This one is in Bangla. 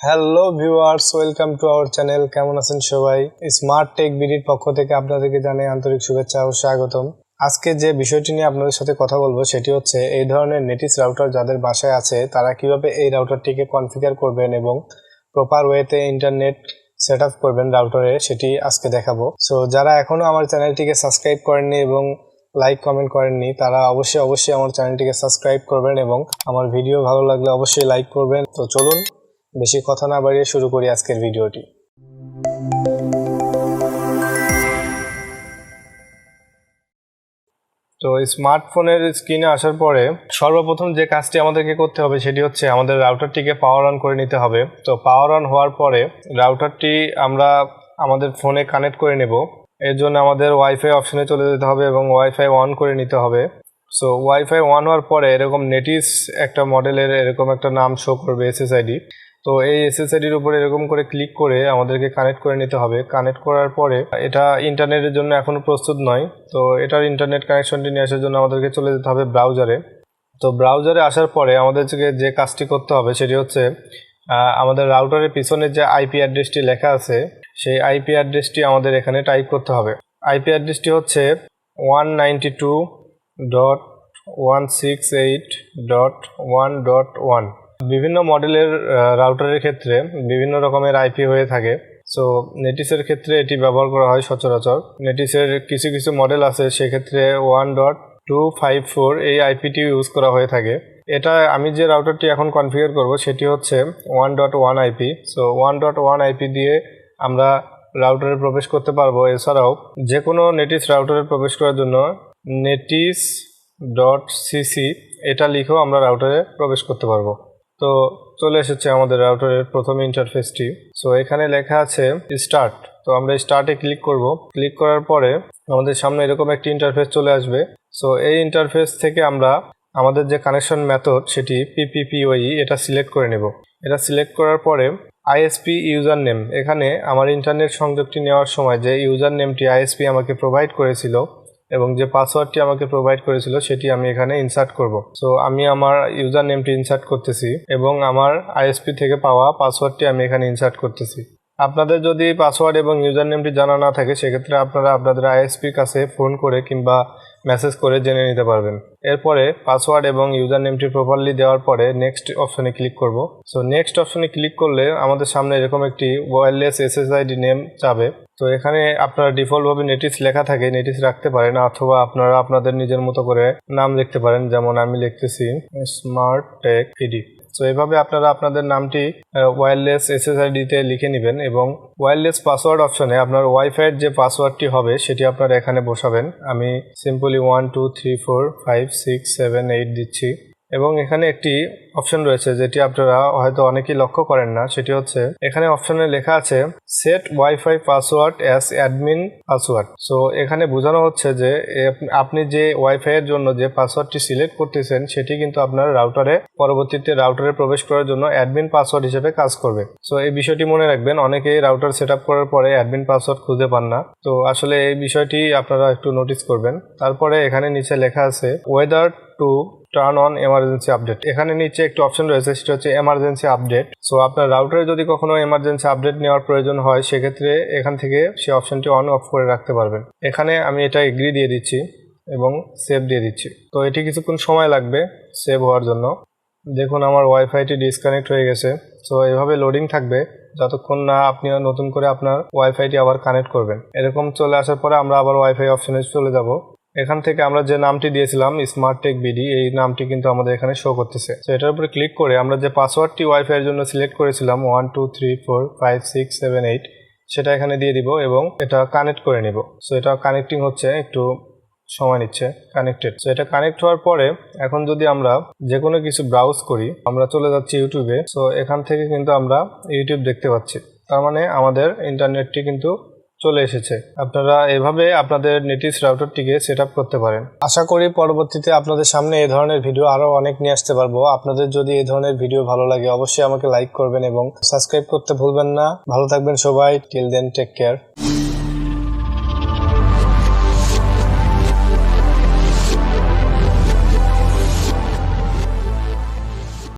Hello viewers welcome to our channel কেমন আছেন সবাই? স্মার্ট টেক বিডির পক্ষ থেকে আপনাদেরকে জানাই আন্তরিক শুভেচ্ছা ও স্বাগতম। আজকে যে বিষয়টি নিয়ে আপনাদের সাথে কথা বলব, সেটি হচ্ছে এই ধরনের নেটিস রাউটার যাদের বাসায় আছে, তারা কীভাবে এই রাউটারটিকে কনফিগার করবেন এবং প্রপার ওয়েতে ইন্টারনেট সেট আপ করবেন রাউটারে সেটি আজকে দেখাবো। সো যারা এখনও আমার চ্যানেলটিকে সাবস্ক্রাইব করেননি এবং লাইক কমেন্ট করেননি, তারা অবশ্যই অবশ্যই আমার চ্যানেলটিকে সাবস্ক্রাইব করবেন এবং আমার ভিডিও ভালো লাগলে অবশ্যই লাইক করবেন। তো চলুন বেশি কথা না বাড়িয়ে শুরু করি আজকের ভিডিওটি। তো স্মার্টফোনের স্ক্রিনে আসার পরে সর্বপ্রথম যে কাজটি আমাদেরকে করতে হবে সেটি হচ্ছে আমাদের রাউটারটিকে পাওয়ার অন করে নিতে হবে। তো পাওয়ার অন হওয়ার পরে রাউটারটি আমরা আমাদের ফোনে কানেক্ট করে নেব। এর জন্য আমাদের ওয়াইফাই অপশনে চলে যেতে হবে এবং ওয়াইফাই অন করে নিতে হবে। সো ওয়াইফাই অন হওয়ার পরে এরকম নেটিস একটা মডেলের এরকম একটা নাম শো করবে এসএসআইডি তো এই এসএসআইডির উপরে এরকম করে ক্লিক করে আমাদেরকে কানেক্ট করে নিতে হবে। কানেক্ট করার পরে এটা ইন্টারনেটের জন্য এখনও প্রস্তুত নয়। তো এটার ইন্টারনেট কানেকশনটি নিয়ে আসার জন্য আমাদেরকে চলে যেতে হবে ব্রাউজারে তো ব্রাউজারে আসার পরে আমাদেরকে যে কাজটি করতে হবে সেটি হচ্ছে আমাদের রাউটারের পিছনে যে আইপি অ্যাড্রেসটি লেখা আছে, সেই আইপি অ্যাড্রেসটি আমাদের এখানে টাইপ করতে হবে। আইপি অ্যাড্রেসটি হচ্ছে one ninety two dot one six eight dot one dot one বিভিন্ন মডেলের রাউটারের ক্ষেত্রে বিভিন্ন রকমের আইপি হয়ে থাকে। সো নেটিসের ক্ষেত্রে এটি ব্যবহার করা হয় সচরাচর। নেটিসের কিছু কিছু মডেল আছে, সেক্ষেত্রে one dot two five four এই আইপিটি ইউজ করা হয়ে থাকে। এটা আমি যে রাউটারটি এখন কনফিগার করব, সেটি হচ্ছে one dot one IP so one dot one IP দিয়ে আমরা রাউটারে প্রবেশ করতে পারব। এছাড়াও যে কোনো নেটিস রাউটারে প্রবেশ করার জন্য নেটিস ডট সিসি এটা লিখেও আমরা রাউটারে প্রবেশ করতে পারব। তো চলে এসেছে আমাদের রাউটারের প্রথম ইন্টারফেসটি সো এখানে লেখা আছে স্টার্ট তো আমরা স্টার্টে ক্লিক করব। ক্লিক করার পরে আমাদের সামনে এরকম একটি ইন্টারফেস চলে আসবে। সো এই ইন্টারফেস থেকে আমরা আমাদের যে কানেকশন মেথড সেটি পিপিপিওই এটা সিলেক্ট করে নেব। এটা সিলেক্ট করার পরে আইএসপি ইউজার নেম এখানে আমার ইন্টারনেট সংযোগটি নেওয়ার সময় যে ইউজার নেমটি আইএসপি আমাকে প্রোভাইড করেছিল এবং যে পাসওয়ার্ডটি আমাকে প্রোভাইড করেছিল, সেটি আমি এখানে ইনসার্ট করব। সো আমি আমার ইউজার নেমটি ইনসার্ট করতেছি এবং আমার আইএসপি থেকে পাওয়া পাসওয়ার্ডটি আমি এখানে ইনসার্ট করতেছি। আপনাদের যদি পাসওয়ার্ড এবং ইউজার নেমটি জানা না থাকে, সেক্ষেত্রে আপনারা আপনাদের আইএসপির কাছে ফোন করে কিংবা মেসেজ করে জেনে নিতে পারবেন। এরপরে পাসওয়ার্ড এবং ইউজার নেমটি প্রপারলি দেওয়ার পরে নেক্সট অপশনে ক্লিক করব। সো নেক্সট অপশনে ক্লিক করলে আমাদের সামনে এরকম একটি ওয়্যারলেস এসএসআইডি নেম যাবে। তো এখানে আপনারা ডিফল্টভাবে নেটিস লেখা থাকে নেটিস রাখতে পারেন অথবা আপনারা আপনাদের নিজের মতো করে নাম লিখতে পারেন, যেমন আমি লিখতেছি স্মার্ট টেক ইডি তো এভাবে আপনারা আপনাদের নামটি ওয়্যারলেস এসএসআইডিতে লিখে নেবেন এবং ওয়্যারলেস পাসওয়ার্ড অপশনে আপনার ওয়াইফাইয়ের যে পাসওয়ার্ডটি হবে, সেটি আপনারা এখানে বসাবেন। আমি simply one two three four five six seven eight দিচ্ছি। এবং এখানে একটি অপশন রয়েছে যেটি আপনারা হয়তো অনেকেই লক্ষ্য করেন না, সেটি হচ্ছে এখানে অপশনে লেখা আছে set wifi password as admin password so এখানে বোঝানো হচ্ছে যে আপনি যে ওয়াইফাই এর জন্য যে পাসওয়ার্ডটি সিলেক্ট করতেছেন, সেটি কিন্তু আপনার রাউটারে পরবর্তীতে রাউটারে প্রবেশ করার জন্য অ্যাডমিন পাসওয়ার্ড হিসেবে কাজ করবে। সো এই বিষয়টি মনে রাখবেন, অনেকেই রাউটার সেট করার পরে অ্যাডমিন পাসওয়ার্ড খুঁজে পান না। তো, আসলে এই বিষয়টি আপনারা একটু নোটিস করবেন। তারপরে এখানে নিচে লেখা আছে whether to turn on emergency update এখানে নিচে একটি অপশন রয়েছে, সেটা হচ্ছে এমার্জেন্সি আপডেট সো আপনার রাউটারে যদি কখনো এমার্জেন্সি আপডেট নেওয়ার প্রয়োজন হয়, সেক্ষেত্রে এখান থেকে সেই অপশনটি অন অফ করে রাখতে পারবেন। এখানে আমি এটা এগ্রি দিয়ে দিচ্ছি এবং সেভ দিয়ে দিচ্ছি। তো, এটি কিছুক্ষণ সময় লাগবে সেভ হওয়ার জন্য। দেখুন, আমার ওয়াইফাইটি ডিসকানেক্ট হয়ে গেছে। সো এভাবে লোডিং থাকবে যতক্ষণ না আপনি নতুন করে আপনার ওয়াইফাইটি আবার কানেক্ট করবেন। এরকম চলে আসার পরে আমরা আবার ওয়াইফাই অপশনে চলে যাব। এখান থেকে আমরা যে নামটি দিয়েছিলাম স্মার্ট টেক বিডি এই নামটি কিন্তু আমাদের এখানে শো করতেছে। তো এটার উপরে ক্লিক করে আমরা যে পাসওয়ার্ডটি ওয়াইফাই এর জন্য সিলেক্ট করেছিলাম one two three four five six seven eight সেটা এখানে দিয়ে দিব এবং এটা কানেক্ট করে নিব। সো এটা কানেক্টিং হচ্ছে, একটু সময় নিচ্ছে কানেক্টেড সো এটা কানেক্ট হওয়ার পরে এখন যদি আমরা যে কোনো কিছু ব্রাউজ করি, আমরা চলে যাচ্ছি ইউটিউবে সো এখান থেকে কিন্তু আমরা ইউটিউব দেখতে পাচ্ছি। তার মানে আমাদের ইন্টারনেটটি কিন্তু চলে এসেছে। আপনারা এভাবে আপনাদের নেটিস রাউটারটিকে সেট আপ করতে পারেন। আশা করি পরবর্তীতে আপনাদের সামনে এ ধরনের ভিডিও আরও অনেক নিয়ে আসতে পারব। আপনাদের যদি এ ধরনের ভিডিও ভালো লাগে, অবশ্যই আমাকে লাইক করবেন এবং সাবস্ক্রাইব করতে ভুলবেন না। ভালো থাকবেন সবাই। Till then, take care.